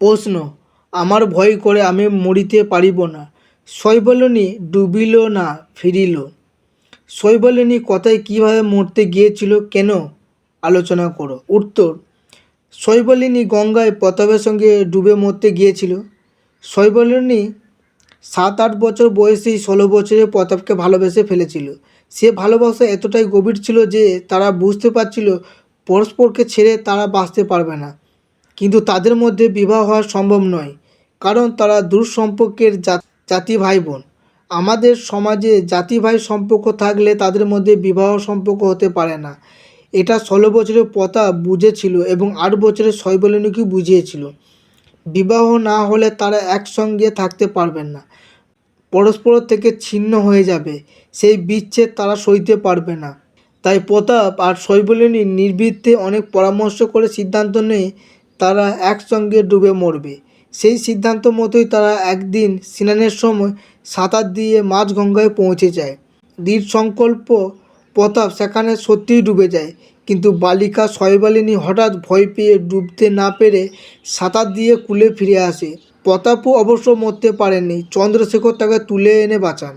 প্রশ্ন, আমার ভয় করে আমি মরিতে পারিব না। শৈবলিনী ডুবিল না, ফিরিল। শৈবলিনী কথায় কীভাবে মরতে গিয়েছিল কেন আলোচনা করো। উত্তর শৈবলিনী গঙ্গায় প্রতাপের সঙ্গে ডুবে মরতে গিয়েছিল। শৈবলিনী সাত আট বছর বয়সেই ষোলো বছরে প্রতাপকে ভালোবেসে ফেলেছিল। সে ভালোবাসা এতটাই গভীর ছিল যে তারা বুঝতে পারছিল, পরস্পরকে ছেড়ে তারা বাঁচতে পারবে না। কিন্তু তাদের মধ্যে বিবাহ হওয়া সম্ভব নয়, কারণ তারা দূর সম্পর্কের জাতি ভাই বোন আমাদের সমাজে জাতি ভাই সম্পর্ক থাকলে তাদের মধ্যে বিবাহ সম্পর্ক হতে পারে না। এটা ষোলো বছরের পতা বুঝেছিল এবং আট বছরের শৈবলিনীকে বুঝিয়েছিল। বিবাহ না হলে তারা একসঙ্গে থাকতে পারবেন না। পরস্পর থেকে ছিন্ন হয়ে যাবে, সেই বিচ্ছেদ তারা সইতে পারবে না। তাই প্রতাপ আর শৈবলিনী নির্বৃত্তে অনেক পরামর্শ করে সিদ্ধান্ত নেয় তারা একসঙ্গে ডুবে মরবে। সেই সিদ্ধান্ত মতোই তারা একদিন স্নানের সময় সাঁতার দিয়ে মাঝ গঙ্গায় পৌঁছে যায়। দৃঢ় সংকল্প প্রতাপ সেখানে সত্যিই ডুবে যায়। কিন্তু বালিকা শৈবালিনী হঠাৎ ভয় পেয়ে ডুবতে না পেরে সাঁতার দিয়ে কুলে ফিরে আসে। প্রতাপও অবশ্য মরতে পারেননি। চন্দ্রশেখর তাকে তুলে এনে বাঁচান।